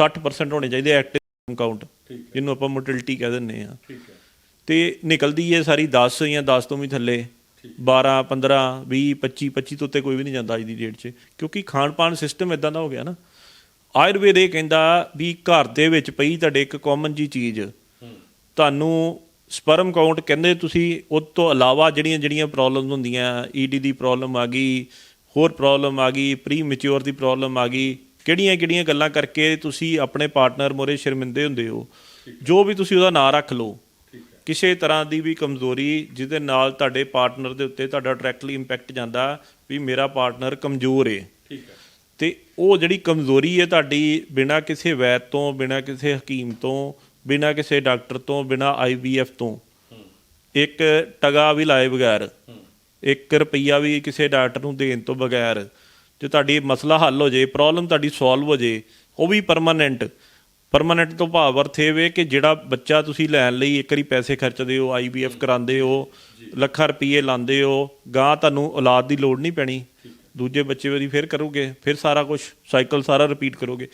60% ਹੋਣੇ ਚਾਹੀਦੇ active count ਜਿਹਨੂੰ ਆਪਾਂ ਮੋਟਿਲਿਟੀ ਕਹਿ ਦਿੰਦੇ ਆ ਤੇ ਨਿਕਲਦੀ ਹੈ ਸਾਰੀ 10 ਜਾਂ 10 ਤੋਂ ਵੀ ਥੱਲੇ 12 15 20 25 25 ਤੋਂ ਉੱਤੇ ਕੋਈ ਵੀ ਨਹੀਂ ਜਾਂਦਾ ਅੱਜ ਦੀ ਡੇਟ 'ਚ ਕਿਉਂਕਿ ਖਾਣ ਪਾਣ ਸਿਸਟਮ ਇਦਾਂ ਦਾ ਹੋ ਗਿਆ ਨਾ। ਆਯੁਰਵੇਦ ਇਹ ਕਹਿੰਦਾ ਵੀ ਘਰ ਦੇ ਵਿੱਚ ਪਈ ਤੁਹਾਡੇ ਇੱਕ ਕਾਮਨ ਜੀ ਚੀਜ਼। ਤੁਹਾਨੂੰ ਸਪਰਮ ਕਾਊਂਟ ਕਹਿੰਦੇ ਤੁਸੀਂ ਉਸ ਤੋਂ ਇਲਾਵਾ ਜਿਹੜੀਆਂ ਜਿਹੜੀਆਂ ਪ੍ਰੋਬਲਮਸ ਹੁੰਦੀਆਂ ਈਡੀ ਦੀ ਪ੍ਰੋਬਲਮ ਆ ਗਈ ਹੋਰ ਪ੍ਰੋਬਲਮ ਆ ਗਈ ਪ੍ਰੀ ਮੈਚੁਰ ਦੀ ਪ੍ਰੋਬਲਮ ਆ ਗਈ ਕਿਹੜੀਆਂ ਕਿਹੜੀਆਂ ਗੱਲਾਂ ਕਰਕੇ ਤੁਸੀਂ ਆਪਣੇ ਪਾਰਟਨਰ ਮੋਰੇ ਸ਼ਰਮਿੰਦੇ ਹੁੰਦੇ ਹੋ? ਜੋ ਵੀ ਤੁਸੀਂ ਉਹਦਾ ਨਾਂ ਰੱਖ ਲਓ। ਕਿਸੇ ਤਰ੍ਹਾਂ ਦੀ ਵੀ ਕਮਜ਼ੋਰੀ ਜਿਹਦੇ ਨਾਲ ਤੁਹਾਡੇ ਪਾਰਟਨਰ ਦੇ ਉੱਤੇ ਤੁਹਾਡਾ ਡਾਇਰੈਕਟਲੀ ਇੰਪੈਕਟ ਜਾਂਦਾ ਵੀ ਮੇਰਾ ਪਾਰਟਨਰ ਕਮਜ਼ੋਰ ਏ। ਠੀਕ ਹੈ ਤੇ ਉਹ ਜਿਹੜੀ ਕਮਜ਼ੋਰੀ ਹੈ ਤੁਹਾਡੀ, ਬਿਨਾਂ ਕਿਸੇ ਵੈਦ ਤੋਂ, ਬਿਨਾਂ ਕਿਸੇ ਹਕੀਮ ਤੋਂ, ਬਿਨਾਂ ਕਿਸੇ ਡਾਕਟਰ ਤੋਂ, ਬਿਨਾਂ ਆਈਵੀਐਫ ਤੋਂ, ਇੱਕ ਟਗਾ ਵੀ ਲਾਏ ਬਗੈਰ 1 ਰੁਪਈਆ ਵੀ ਕਿਸੇ ਡਾਕਟਰ ਨੂੰ ਦੇਣ ਤੋਂ ਬਗੈਰ ਜੇ ਤੁਹਾਡੀ ਮਸਲਾ ਹੱਲ ਹੋ ਜੇ ਪ੍ਰੋਬਲਮ ਤੁਹਾਡੀ ਸੋਲਵ ਹੋ ਜੇ ਉਹ ਵੀ ਪਰਮਾਨੈਂਟ ਪਰਮਾਨੈਂਟ ਤੋਂ ਭਾਵ ਅਰਥ ਇਹ ਵੇ ਕਿ ਜਿਹੜਾ ਬੱਚਾ ਤੁਸੀਂ ਲੈਣ ਲਈ ਇੱਕ ਵਾਰੀ ਪੈਸੇ ਖਰਚਦੇ ਹੋ ਆਈਵੀਐਫ ਕਰਾਉਂਦੇ ਹੋ ਲੱਖਾਂ ਰੁਪਏ ਲਾਉਂਦੇ ਹੋ ਗਾਂ ਤੁਹਾਨੂੰ ਔਲਾਦ ਦੀ ਲੋੜ ਨਹੀਂ ਪੈਣੀ। ਦੂਜੇ ਬੱਚੇ ਵਾਰੀ ਫਿਰ ਕਰੋਗੇ ਫਿਰ ਸਾਰਾ ਕੁਝ ਸਾਈਕਲ ਸਾਰਾ ਰਿਪੀਟ ਕਰੋਗੇ।